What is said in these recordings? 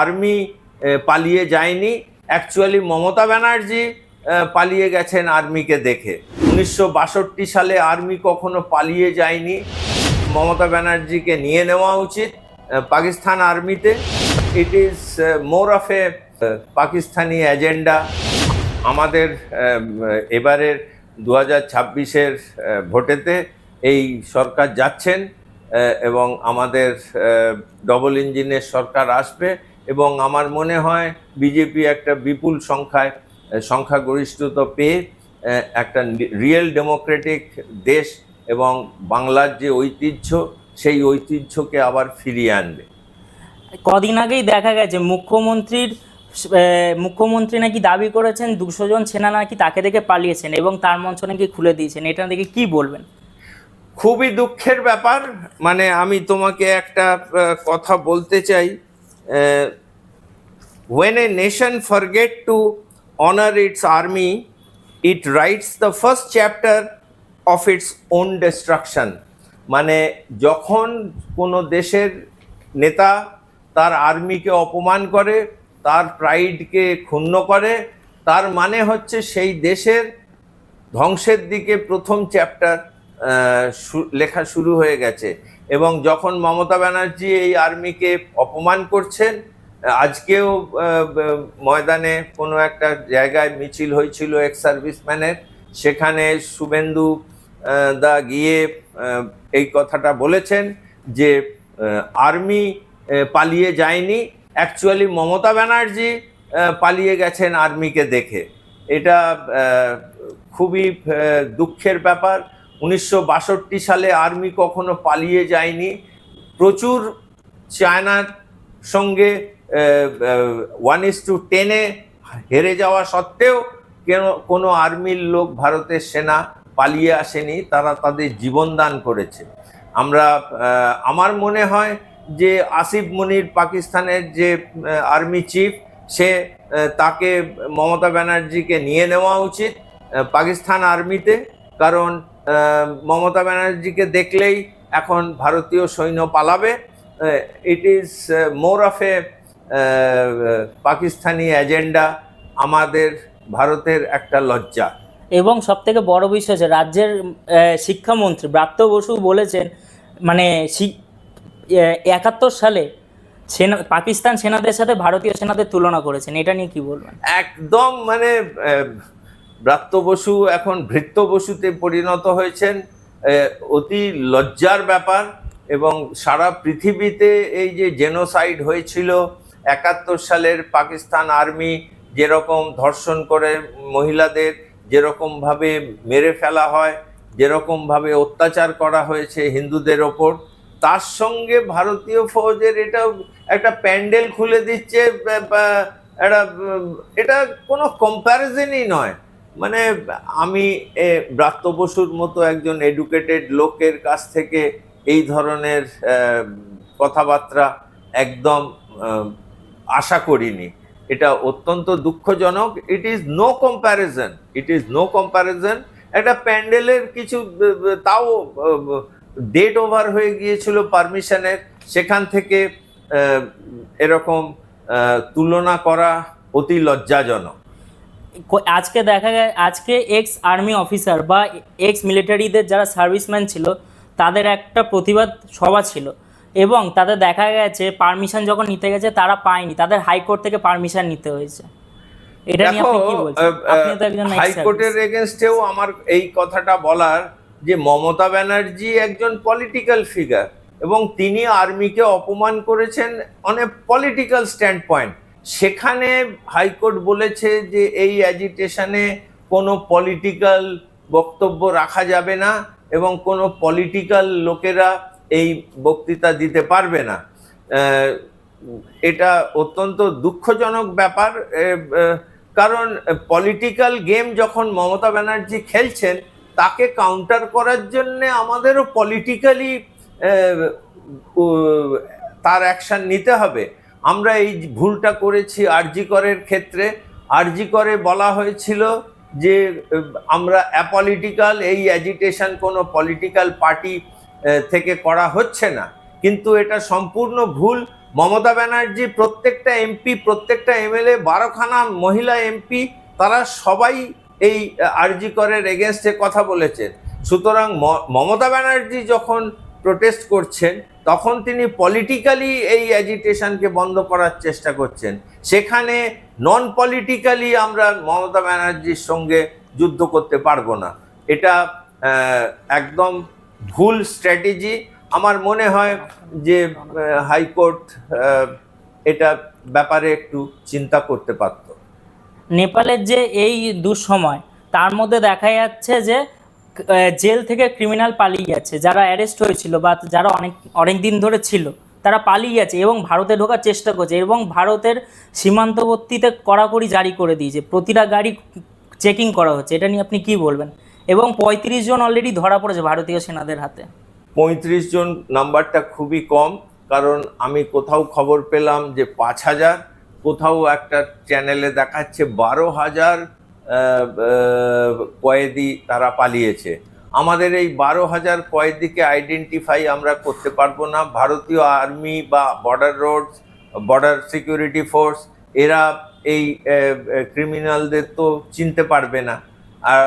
Army পালিয়ে যায়নি। Actually Mamata Banerjee পালিয়ে গেছেন আর্মিকে দেখে। উনিশশো বাষট্টি সালে আর্মি কখনো পালিয়ে যায়নি। মমতা ব্যানার্জিকে নিয়ে নেওয়া উচিত পাকিস্তান আর্মিতে it is more of a, Pakistani agenda আমাদের এবারের দু হাজার ভোটেতে এই সরকার যাচ্ছেন। এবং আমাদের ডবল ইঞ্জিনের সরকার আসবে এবং আমার মনে হয় বিজেপি একটা বিপুল সংখ্যায় সংখ্যাগরিষ্ঠতা পেয়ে একটা রিয়েল ডেমোক্রেটিক দেশ এবং বাংলার যে ঐতিহ্য, সেই ঐতিহ্যকে আবার ফিরিয়ে আনবে। কদিন আগেই দেখা গেছে, মুখ্যমন্ত্রীর মুখ্যমন্ত্রী নাকি দাবি করেছেন, দুশো জন সেনা নাকি তাকে দেখে পালিয়েছেন এবং তার মঞ্চ নাকি খুলে দিয়েছেন, এটা দেখে কি বলবেন? খুবই দুঃখের ব্যাপার। মানে আমি তোমাকে একটা কথা বলতে চাই। when a nation forget to honor its army, it writes the first chapter of its own destruction. মানে যখন কোনো দেশের নেতা তার আর্মিকে অপমান করে, তার প্রাইডকে ক্ষুণ্ণ করে, তার মানে হচ্ছে সেই দেশের ধ্বংসের দিকে প্রথম চ্যাপ্টার লেখা শুরু হয়ে গেছে। এবং যখন মমতা ব্যানার্জি এই আর্মিকে অপমান করছেন, আজকেও ময়দানে কোনো একটা জায়গায় মিছিল হয়েছিল এক্স সার্ভিসম্যানের সেখানে শুভেন্দু দা গিয়ে এই কথাটা বলেছেন যে আর্মি পালিয়ে যায়নি। অ্যাকচুয়ালি মমতা ব্যানার্জি পালিয়ে গেছেন আর্মিকে দেখে। এটা খুবই দুঃখের ব্যাপার। উনিশশো বাষট্টি সালে আর্মি কখনো পালিয়ে যায়নি। প্রচুর চায়নার সঙ্গে ওয়ান ইস টু টেনে হেরে যাওয়া সত্ত্বেও কেন, কোনো আর্মির লোক ভারতের সেনা পালিয়ে আসেনি, তারা তাদের জীবন দান করেছে। আমরা আমার মনে হয় যে আসিফ মনির পাকিস্তানের যে আর্মি চিফ, সে তাকে মমতা ব্যানার্জিকে নিয়ে নেওয়া উচিত পাকিস্তান আর্মিতে, কারণ মমতা ব্যানার্জিকে দেখলেই এখন ভারতীয় সৈন্য পালাবে। It is more of a Pakistani agenda আমাদের ভারতের একটা লজ্জা। এবং সব থেকে বড় বিষয় হচ্ছে রাজ্যের শিক্ষামন্ত্রী ব্রাত্য বসু বলেছেন মানে একাত্তর সালে সেনা পাকিস্তান সেনাদের সাথে ভারতীয় সেনাদের তুলনা করেছেন। এটা নিয়ে কি বলবেন? একদম মানে ব্রাত্য বসু এখন ভৃত্য বসুতে পরিণত হয়েছেন। অতি লজ্জার ব্যাপার এবং সারা পৃথিবীতে এই যে জেনোসাইড হয়েছিল, একাত্তর সালের পাকিস্তান আর্মি যেরকম ধর্ষণ করে মহিলাদের, যেরকমভাবে মেরে ফেলা হয়, যেরকমভাবে অত্যাচার করা হয়েছে হিন্দুদের ওপর, তার সঙ্গে ভারতীয় ফৌজের এটা একটা প্যান্ডেল খুলে দিচ্ছে একটা এটা কোনো কম্প্যারিজনই নয়। মানে আমি ব্রাত্য বসুর মতো একজন এডুকেটেড লোকের কাছ থেকে এই ধরনের কথাবার্তা একদম আশা করিনি। এটা অত্যন্ত দুঃখজনক। It is no comparison it is no comparison একটা প্যান্ডেলের কিছু তাও ডেট ওভার হয়ে গিয়েছিল পারমিশনের সেখান থেকে এরকম তুলনা করা অতি লজ্জাজনক। আজকে দেখা যায় আজকে এক্স আর্মি অফিসার বা এক্স মিলিটারিদের যারা সার্ভিসম্যান ছিল তাদের একটা প্রতিবাদ সভা ছিল। এবং তাদের দেখা গেছে পারমিশন যখন নিতে গেছে তারা পায়নি। তাদের হাইকোর্ট থেকে পারমিশন নিতে হয়েছে। এটা নিয়ে আপনি কি বলছেন? আপনি তো একজন হাইকোর্টের service। আমার এই কথাটা বলার যে মমতা ব্যানার্জি একজন পলিটিক্যাল ফিগার এবং তিনি আর্মিকে অপমান করেছেন on a political stand point সেখানে হাইকোর্ট বলেছে যে এই অ্যাজিটেশনে কোনো পলিটিক্যাল বক্তব্য রাখা যাবে না এবং কোনো পলিটিক্যাল লোকেরা এই বক্তৃতা দিতে পারবে না। এটা অত্যন্ত দুঃখজনক ব্যাপার। কারণ পলিটিক্যাল গেম যখন মমতা ব্যানার্জি খেলছেন, তাকে কাউন্টার করার জন্য আমাদেরও পলিটিক্যালি তার অ্যাকশন নিতে হবে। আমরা এই ভুলটা করেছি আরজি করের ক্ষেত্রে। আরজি করে বলা হয়েছিল যে, আমরা অ্যাপলিটিক্যাল এই অ্যাজিটেশন কোনো পলিটিক্যাল পার্টি থেকে করা হচ্ছে না। কিন্তু এটা সম্পূর্ণ ভুল। মমতা ব্যানার্জি প্রত্যেকটা এমপি, প্রত্যেকটা এমএলএ, বারোখানা মহিলা এমপি, তারা সবাই এই আরজি করের এগেনস্টে কথা বলেছেন। সুতরাং মমতা ব্যানার্জি যখন প্রোটেস্ট করছেন তখন তিনি পলিটিক্যালি এই অ্যাজিটেশনকে বন্ধ করার চেষ্টা করছেন। সেখানে নন পলিটিক্যালি আমরা মমতা ব্যানার্জির সঙ্গে যুদ্ধ করতে পারব না। এটা একদম ভুল স্ট্র্যাটেজি আমার মনে হয় যে হাইকোর্ট এটা ব্যাপারে একটু চিন্তা করতে পারতো। নেপালের যে এই দুঃসময়, তার মধ্যে দেখা যাচ্ছে যে জেল থেকে ক্রিমিনাল পালিয়ে যাচ্ছে যারা অ্যারেস্ট হয়েছিল বা যারা অনেক অনেক দিন ধরে ছিল, তারা পালিয়ে যাচ্ছে এবং ভারতে ঢোকার চেষ্টা করছে এবং ভারতের সীমান্তবর্তীতে কড়াকড়ি জারি করে দিয়েছে, প্রতিটা গাড়ি চেকিং করা হচ্ছে, এটা নিয়ে আপনি কি বলবেন? এবং পঁয়ত্রিশ জন অলরেডি ধরা পড়েছে ভারতীয় সেনাদের হাতে। পঁয়ত্রিশ জন নাম্বারটা খুবই কম, কারণ আমি কোথাও খবর পেলাম যে পাঁচ হাজার, কোথাও একটা চ্যানেলে দেখাচ্ছে বারো হাজার কয়েদি তারা পালিয়েছে। আমাদের এই বারো হাজার কয়েদিকে আইডেন্টিফাই আমরা করতে পারব না। ভারতীয় আর্মি বা border road border security force এরা এই ক্রিমিনালদের তো চিনতে পারবে না। আর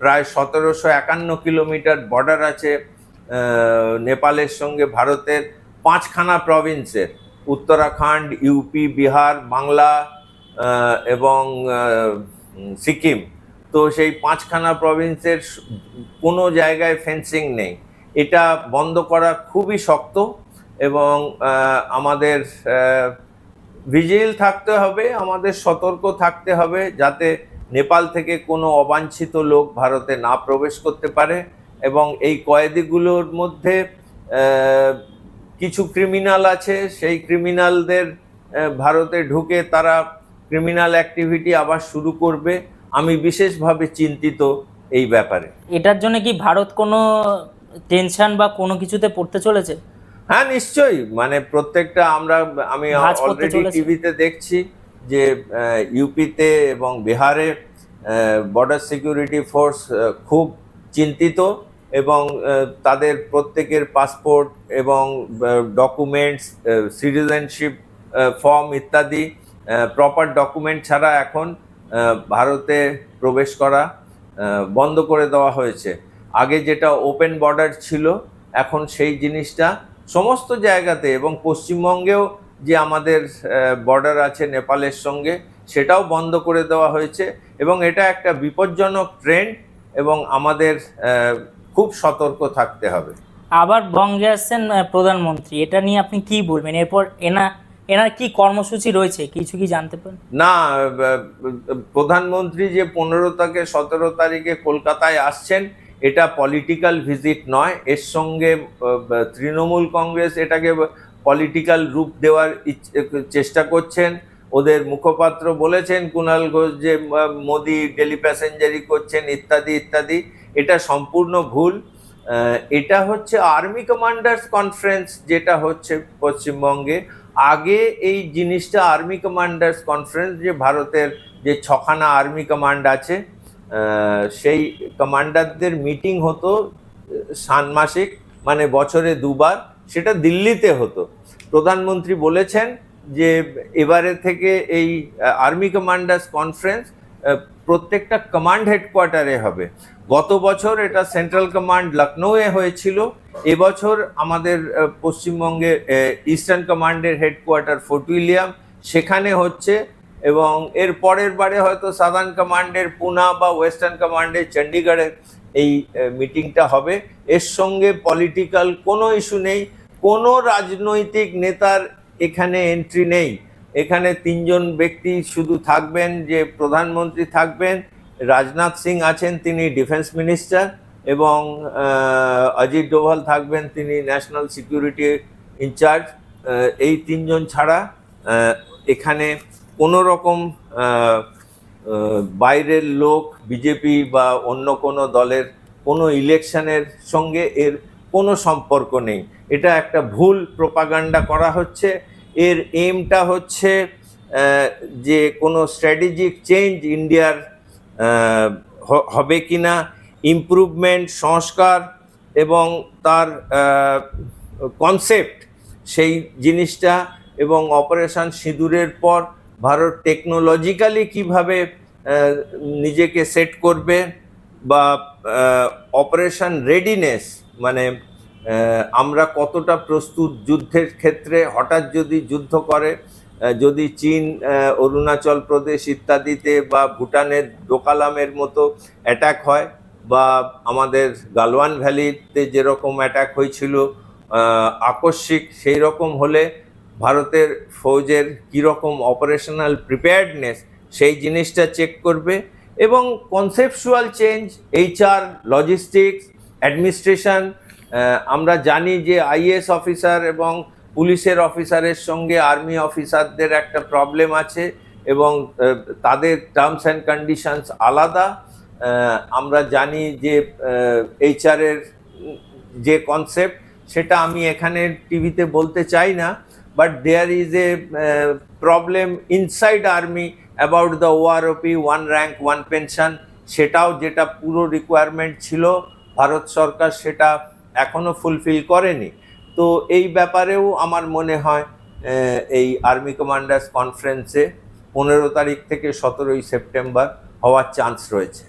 প্রায় সতেরোশো একান্ন কিলোমিটার বর্ডার আছে নেপালের সঙ্গে ভারতের পাঁচখানা প্রভিন্সের উত্তরাখণ্ড ইউপি বিহার, বাংলা এবং সিকিম। তো সেই পাঁচখানা প্রভিন্সের কোনো জায়গায় ফেন্সিং নেই। এটা বন্ধ করা খুবই শক্ত এবং আমাদের ভিজিল থাকতে হবে, আমাদের সতর্ক থাকতে হবে যাতে নেপাল থেকে কোনো অবাঞ্ছিত লোক ভারতে না প্রবেশ করতে পারে এবং এই কয়েদিগুলোর মধ্যে কিছু ক্রিমিনাল আছে। সেই ক্রিমিনালদের ভারতে ঢুকে তারা ক্রিমিনাল অ্যাক্টিভিটি আবার শুরু করবে আমি বিশেষভাবে চিন্তিত এই ব্যাপারে। এটার জন্য কি ভারত কোনো টেনশন বা কোনো কিছুতে পড়তে চলেছে? হ্যাঁ নিশ্চয়ই। মানে প্রত্যেকটা আমরা আমি অলরেডি টিভিতে দেখছি যে ইউপিতে এবং বিহারে বর্ডার সিকিউরিটি ফোর্স খুব চিন্তিত এবং তাদের প্রত্যেকের পাসপোর্ট এবং ডকুমেন্টস সিটিজেনশিপ ফর্ম ইত্যাদি প্রপার ডকুমেন্ট ছাড়া এখন ভারতে প্রবেশ করা বন্ধ করে দেওয়া হয়েছে। আগে যেটা ওপেন বর্ডার ছিল, এখন সেই জিনিসটা সমস্ত জায়গাতে এবং পশ্চিমবঙ্গেও যে আমাদের বর্ডার আছে নেপালের সঙ্গে, সেটাও বন্ধ করে দেওয়া হয়েছে এবং এটা একটা বিপজ্জনক ট্রেন্ড এবং আমাদের খুব সতর্ক থাকতে হবে। আবার বঙ্গে আসছেন প্রধানমন্ত্রী, এটা নিয়ে আপনি কি বলবেন? এরপর এনা এনার কি কর্মসূচি রয়েছে? কিছু কি জানতে পারেন? না প্রধানমন্ত্রী যে পনেরো থেকে সতেরো তারিখে কলকাতায় আসছেন, এটা পলিটিক্যাল ভিজিট নয়। এর সঙ্গে তৃণমূল কংগ্রেস এটাকে পলিটিক্যাল রূপ দেওয়ার চেষ্টা করছেন। ওদের মুখপাত্র বলেছেন কুণাল ঘোষ যে মোদি ডেলি প্যাসেঞ্জারি করছেন, ইত্যাদি ইত্যাদি। এটা সম্পূর্ণ ভুল। এটা হচ্ছে আর্মি কমান্ডার্স কনফারেন্স যেটা হচ্ছে পশ্চিমবঙ্গে। আগে এই জিনিসটা আর্মি কমান্ডার্স কনফারেন্স যে ভারতের যে ছখানা আর্মি কমান্ড আছে সেই কমান্ডারদের মিটিং হতো ষান্মাসিক মানে বছরে দুবার, সেটা দিল্লিতে হতো। প্রধানমন্ত্রী বলেছেন যে এবারে থেকে এই আর্মি কমান্ডার্স কনফারেন্স প্রত্যেকটা কমান্ড হেডকোয়ার্টারে হবে। গত বছর এটা সেন্ট্রাল কমান্ড লখনৌয়ে হয়েছিল। এবছর আমাদের পশ্চিমবঙ্গে ইস্টার্ন কমান্ডের হেডকোয়ার্টার ফোর্ট উইলিয়াম সেখানে হচ্ছে এবং এর পরের বারে হয়তো সাদার্ন কমান্ডের পুনা বা ওয়েস্টার্ন কমান্ডের চণ্ডীগড়ের এই মিটিংটা হবে। এর সঙ্গে পলিটিক্যাল কোনো ইস্যু নেই। কোনো রাজনৈতিক নেতার এখানে এন্ট্রি নেই। এখানে তিনজন ব্যক্তি শুধু থাকবেন যে প্রধানমন্ত্রী থাকবেন, রাজনাথ সিং আছেন তিনি ডিফেন্স মিনিস্টার এবং অজিত ডোভাল থাকবেন তিনি ন্যাশনাল সিকিউরিটি ইনচার্জ। এই তিনজন ছাড়া এখানে কোনো রকম বাইরের লোক, বিজেপি বা অন্য কোনো দলের কোনো ইলেকশনের সঙ্গে এর কোনো সম্পর্ক নেই। এটা একটা ভুল প্রপাগান্ডা করা হচ্ছে। এর এমটা হচ্ছে যে কোনো স্ট্র্যাটেজিক চেঞ্জ ইন্ডিয়ার হবে কি না ইমপ্রুভমেন্ট সংস্কার এবং তার কনসেপ্ট সেই জিনিসটা এবং অপারেশান সিঁদুরের পর ভারত টেকনোলজিক্যালি কীভাবে নিজেকে সেট করবে বা অপারেশন রেডিনেস মানে আমরা কতটা প্রস্তুত যুদ্ধের ক্ষেত্রে? হঠাৎ যদি যুদ্ধ করে যদি চীন অরুণাচল প্রদেশ ইত্যাদিতে বা ভুটানের ডোকালামের মতো অ্যাটাক হয় বা আমাদের গালওয়ান ভ্যালিতে যেরকম অ্যাটাক হয়েছিল আকস্মিক সেই রকম হলে ভারতের ফৌজের কীরকম অপারেশনাল প্রিপেয়ার্ডনেস সেই জিনিসটা চেক করবে এবং conceptual change HR logistics administration আমরা জানি যে আইএস অফিসার এবং পুলিশের অফিসারের সঙ্গে আর্মি অফিসারদের একটা প্রবলেম আছে এবং তাদের টার্মস অ্যান্ড কন্ডিশনস আলাদা। আমরা জানি যে এইচআরের যে কনসেপ্ট সেটা আমি এখানে টিভিতে বলতে চাই না but there is a problem inside army about the OROP one rank one pension সেটাও যেটা পুরো রিকোয়ারমেন্ট ছিল, ভারত সরকার সেটা এখনও ফুলফিল করেনি। তো এই ব্যাপারেও আমার মনে হয় এই আর্মি কমান্ডার্স কনফারেন্সে পনেরো তারিখ থেকে সতেরোই সেপ্টেম্বর হওয়ার চান্স রয়েছে।